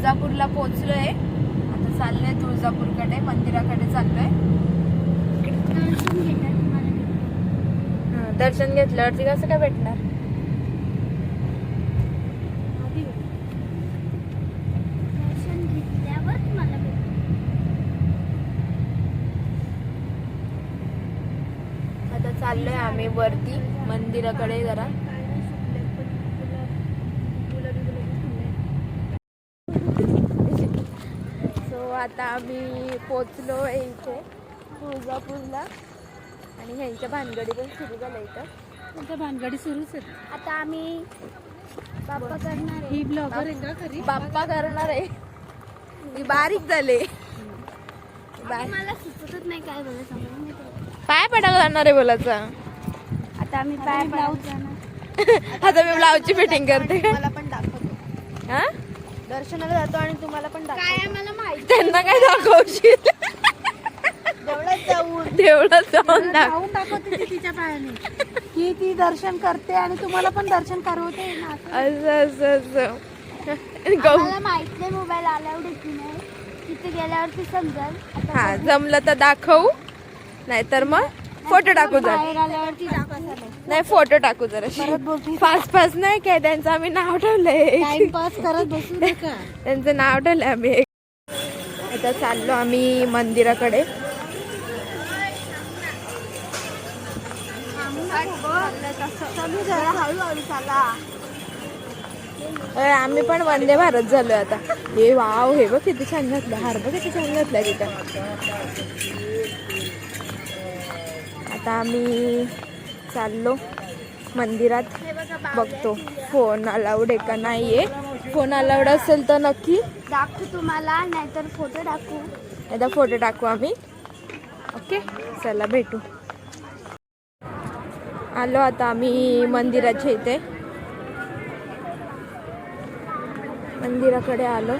तुळजापूरला पोहोचलोय. आता चाललोय तुळजापूरकडे मंदिराकडे चाललोय. दर्शन घेतात दर्शन घेतल्यावरती कसं काय भेटणार दर्शन भेटणार. आता चाललोय आम्ही वरती मंदिराकडे जरा. आता आम्ही पोचलो इथे तुळजापूरला. आणि ह्यांच्या भानगडी पण सुरू झाल्या इथं. तुमच्या भानगडी सुरूच आहे आता आम्ही बाप्पा करणार आहे. ही ब्लॉगर आहे का खरी बाप्पा करणार आहे. मी बारीक झाले. बाय. मला सुचतच नाही काय बोलायचं. पाय पडायला जाणार आहे बोलायचा. आता आम्ही पाय ब्लाऊज जाणार. आता मी ब्लाऊजची फिटिंग करते. मला पण दाखवतो. हा? दर्शनाला जातो आणि तुम्हाला पण काय मला माहिती त्यांना काय दाखवशील? जाऊन. जाऊन जाऊन दाखवते ती तिच्या पायाने. की ती दर्शन करते आणि तुम्हाला पण दर्शन करवते. ना असं असं असं. गौ मला माहीत नाही मोबाईल अलाउड आहे की नाही. तिथे गेल्यावरती समजेल. आता हा जमलं तर दाखवू. नाहीतर मग फोटो टाकू जरा. आल्यावरती नाही फोटो टाकू जरा. फास्ट फास्ट नाही काय? त्यांचं आम्ही नाव ठेवलंय. टाइमपास करत बसू नका. त्यांचं नाव ठेवलंय आम्ही. आता चाललो आम्ही मंदिराकडे. तुम्ही जरा हळूहळू चाला. अरे, आम्ही पण वंदे भारत झालोय आता. हे वाव हे बघ किती छान घातलं. हार बघ किती छान घातलाय तिथं. आता आम्ही चाललो मंदिरात. बघतो. फोन अलाउड आहे का नाहीये? फोन अलाउड असेल तर नक्की. दाखवू तुम्हाला नाहीतर फोटो टाकू एकदा फोटो टाकू आम्ही. ओके चला भेटू. आलो आता आम्ही मंदिराच्या इथे. मंदिराकडे आलो.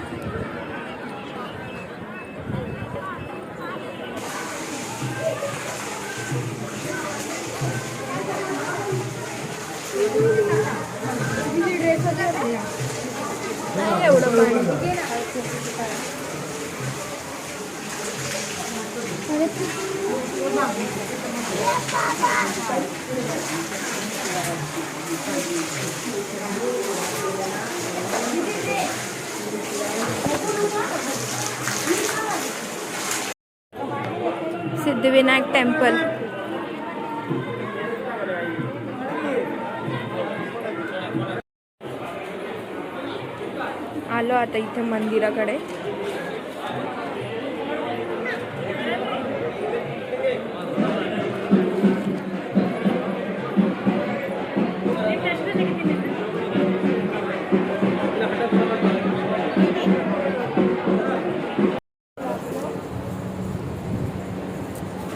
नाही एवढं पाणी. सिद्धिविनायक टेम्पल. आलो आता इथे मंदिराकडे.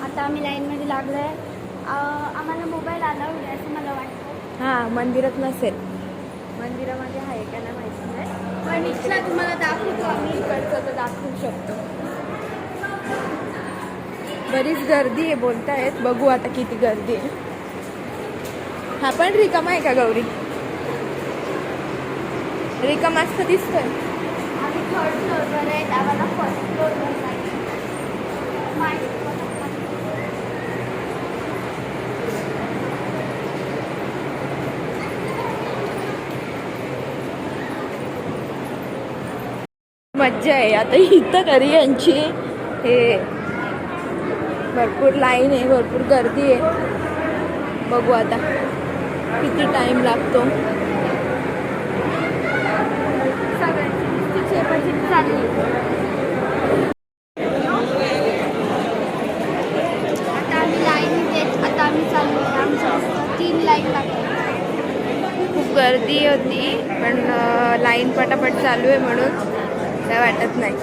आता आम्ही लाईनमध्ये लागलो आहे आम्हाला मोबाईल आहे असं मला वाटतं. हां मंदिरात नसेल. मंदिरामध्ये आहे का नाही माहिती नाही. पण इथला तुम्हाला दाखवतो आम्ही इकडचं तर दाखवू शकतो. बरीच गर्दी आहे बोलतायत. बघू आता किती गर्दी आहे. हा पण रिकामा आहे का गौरी? रिकामा असतं दिसतोय. आम्ही थर्ड फ्लोअरवर आहेत आम्हाला फर्स्ट फ्लोअरवर नाही. मज्जा आहे. आता इथं घरी यांची हे भरपूर लाईन आहे भरपूर गर्दी आहे. बघू आता किती टाइम लागतो. आता आम्ही लाईन आता आम्ही चाललो आहे. आमच्या रस्त्यावर तीन लाईन लागतात खूप गर्दी होती पण लाईन पटापट चालू आहे म्हणून. काय वाटत नाही.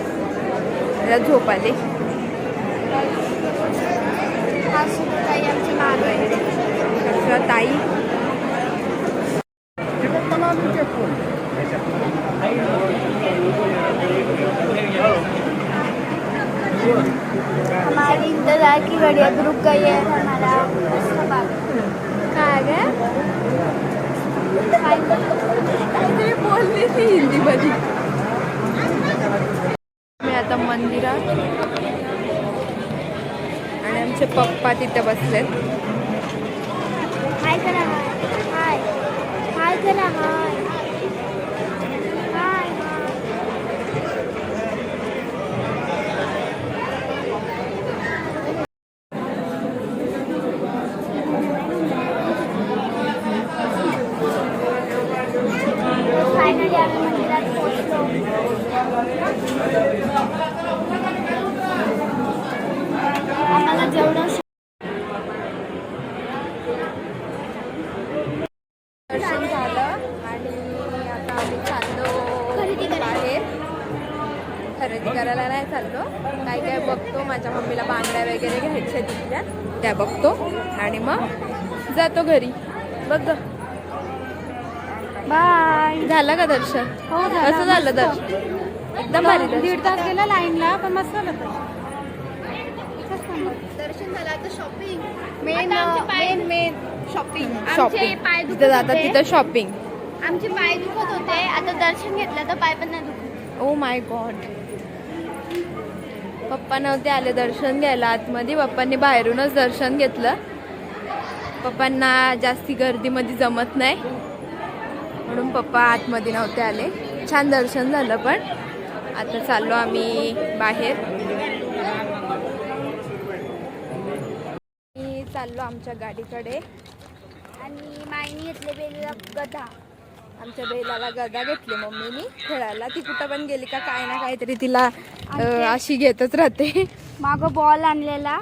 मला झोप आली. काही ताई. हमारी इंतजार की घड़ी अब रुक गई है हमारा दूसरा बाग काय ग काहीतरी बोलली ती हिंदीमध्ये आता मंदिरात. आणि आमचे पप्पा तिथे बसलेत. हाय करा हाय. हाय करा हा त्या बघतो आणि मग जातो घरी. बघ. ग. बाय. झालं का दर्शन? हो झालं. कसं झालं. दर्शन? एकदम भारी दर्शन दीड तास गेला लाईनला पण मस्त झालं. दर्शन झालं आता shopping main main main shopping तिथं जातात. तिथं शॉपिंग आमचे पाय दुखत होते. आता दर्शन घेतलं तर पाय पण नाही दुखत. ओ माय गॉड पप्पा नव्हते आले दर्शन घ्यायला. आतमध्ये पप्पांनी बाहेरूनच दर्शन घेतलं. पप्पांना जास्ती गर्दीमध्ये जमत नाही. म्हणून पप्पा आतमध्ये नव्हते आले. छान दर्शन झालं पण. आता चाललो आम्ही बाहेर. मी चाललो आमच्या गाडीकडे. आणि माईने घेतले बेलीला गदा. आमच्या बेलाला गदा घेतली मम्मीनी. खेळायला. ती कुठं पण गेली का काय ना काहीतरी तिला अं, अशी घेतच राहते. मागं बॉल आणलेला.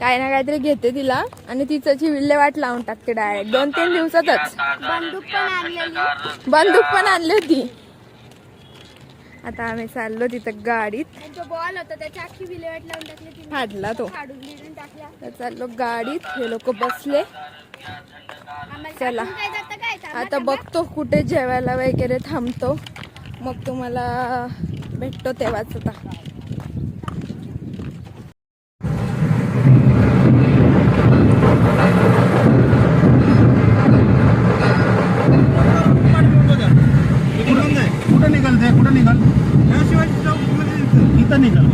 काय ना काहीतरी घेते तिला. आणि तिचं विल्हेवाट लावून टाकते डायरेक्ट दोन तीन दिवसातच. बंदूक पण आणलेली. बंदूक पण आणली होती. आता आम्ही चाललो तिथं गाडीत. जो बॉल होता त्याची अख्खी विल्हेवाट लावून टाकली तिने. फाडला तो काढून बिडून टाकल्या तर चाललो गाडीत. हे लोक बसले. आम्हाला चला. टाकून काय जातं काय? थांबा, आता. बघतो कुठे जेवायला वगैरे थांबतो. मग तुम्हाला भेटतो तेव्हाच आता. कुठं निघाल कुठं निघाल. इथं निघाल.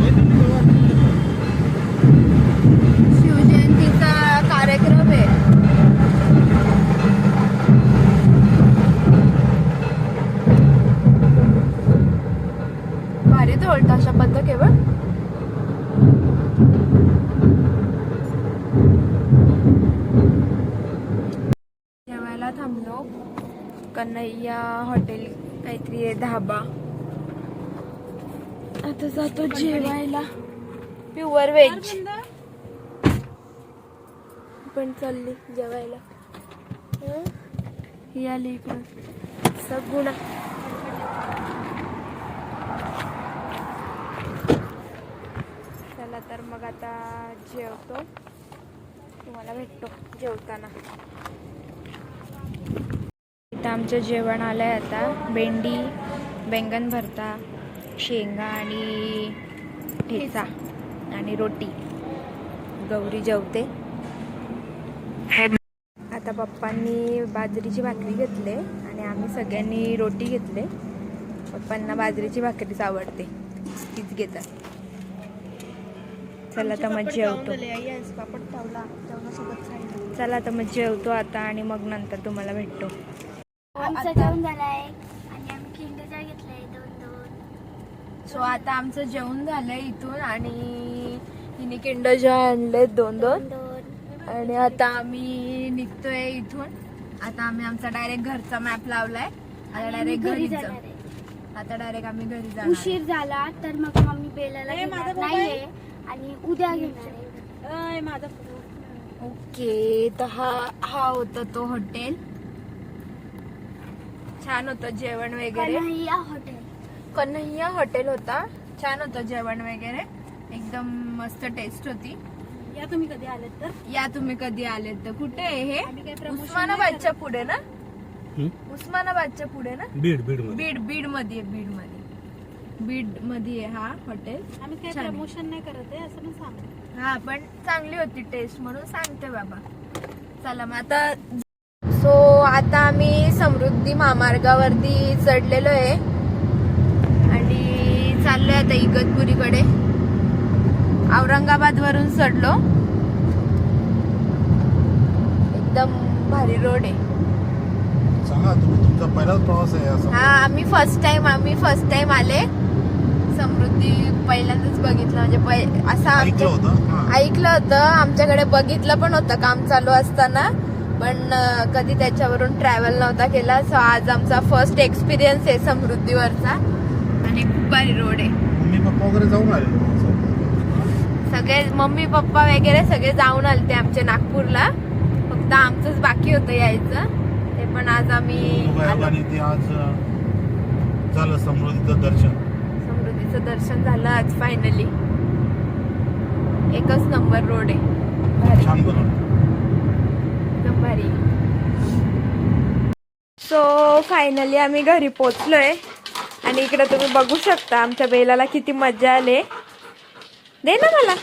ढोलता अशा पद्धत केवळ जेवायला थांबलो. कन्हैया हॉटेल काहीतरी आहे धाबा. आता जातो जेवायला. Pure veg. पण चालली जेवायला. हं? ही आली इकडं सगुणा. तर मग आता जेवतो. तुम्हाला भेटतो जेवताना. इथं आमचं जेवण आलं आहे आता. भेंडी बैंगन भरता शेंगा आणि ठेचा आणि रोटी. गौरी जेवते. आता पप्पांनी बाजरीची भाकरी घेतले आणि आम्ही सगळ्यांनी रोटी घेतले. पप्पांना बाजरीची भाकरीच आवडते. तीच घेतात. चला तर मग जेवतो. पापड जेवणासोबत चला तर मग जेवतो आता आणि मग नंतर तुम्हाला भेटतो. आमचं जेवण झालंय आणि आम्ही किंडर जॉय घेतलंय दोन दोन. सो आता आमचं जेवण झालंय इथून आणि हिने किंडर जॉय आणले दोन दोन. दोन आणि आता आम्ही निघतोय इथून. आता आम्ही आमचा डायरेक्ट घरचा मॅप लावलाय. आता डायरेक्ट घरी. आता डायरेक्ट आम्ही घरी जाणार उशीर झाला तर मग मम्मी बेलाला नाहीये. आणि उद्या घेणार आहे. अय, माझा ओके तर हा हा होता तो हॉटेल. छान होतं जेवण वगैरे. कन्हैया हॉटेल. कन्हैया हॉटेल होता. छान होतं जेवण वगैरे. एकदम मस्त टेस्ट होती. या तुम्ही कधी आलेत तर? या तुम्ही कधी आलेत तर. कुठे आहे हे? उस्मानाबादच्या पुढे ना? हं? उस्मानाबादच्या पुढे ना? बीड बीडमध्ये बीड बीडमध्ये बीडमध्ये बीडमध्ये आहे हा हॉटेल. आम्ही काही छान आहे. प्रमोशन नाही करत आहे असं पण सांगतो. हा पण चांगली होती टेस्ट म्हणून सांगते बाबा. चला मग आता सो आता आम्ही समृद्धी महामार्गावरती चढलेलो आहे. आणि चाललोय आता इगतपुरीकडे. औरंगाबाद वरून चढलो. एकदम भारी रोड आहे. सांगा तुम्ही तुमचा पहिलाच प्रवास आहे असं हा आम्ही फर्स्ट टाइम आम्ही फर्स्ट टाइम आले. समृद्धी पहिल्यांदाच बघितलं. म्हणजे असं ऐकलं होतं. ऐकलं होतं. आमच्याकडे बघितलं पण होतं काम चालू असताना. पण कधी त्याच्यावरून ट्रॅव्हल नव्हता केला. सो आज आमचा फर्स्ट एक्सपिरियन्स आहे समृद्धीवरचा. आणि खूप भारी रोड आहे. मम्मी पप्पा वगैरे जाऊन आले सगळे मम्मी पप्पा वगैरे सगळे जाऊन आलते आमच्या नागपूरला. फक्त आमचंच बाकी होतं यायचं. ते पण आज आम्ही आलो. ते आज झालं समृद्धीचं दर्शन. समृद्धीचं दर्शन झालं आज फायनली एकच नंबर रोड आहे. भारी. एकदम भारी. सो फायनली आम्ही घरी पोचलोय आणि इकडे तुम्ही बघू शकता आमच्या बैलाला किती मजा आली. दे ना मला.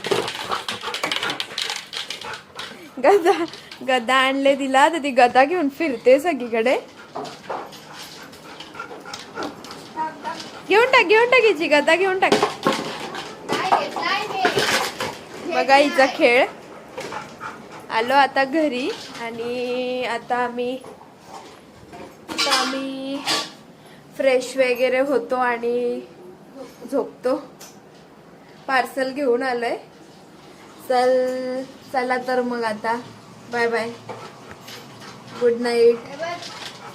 गदा गदा आणले तिला तर ती गदा घेऊन फिरते सगळीकडे. घेऊन टाक घेऊन टाक हिची गदा घेऊन टाक. बघा हिचा खेळ. आलो आता घरी आणि आता आम्ही आता आम्ही फ्रेश वगैरे होतो आणि झोपतो. पार्सल घेऊन आलोय. चल चला तर मग आता. बाय बाय गुड नाईट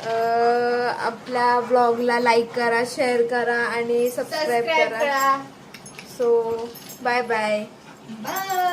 आपल्या ब्लॉगला लाईक करा शेअर करा आणि सबस्क्राईब करा. So bye bye bye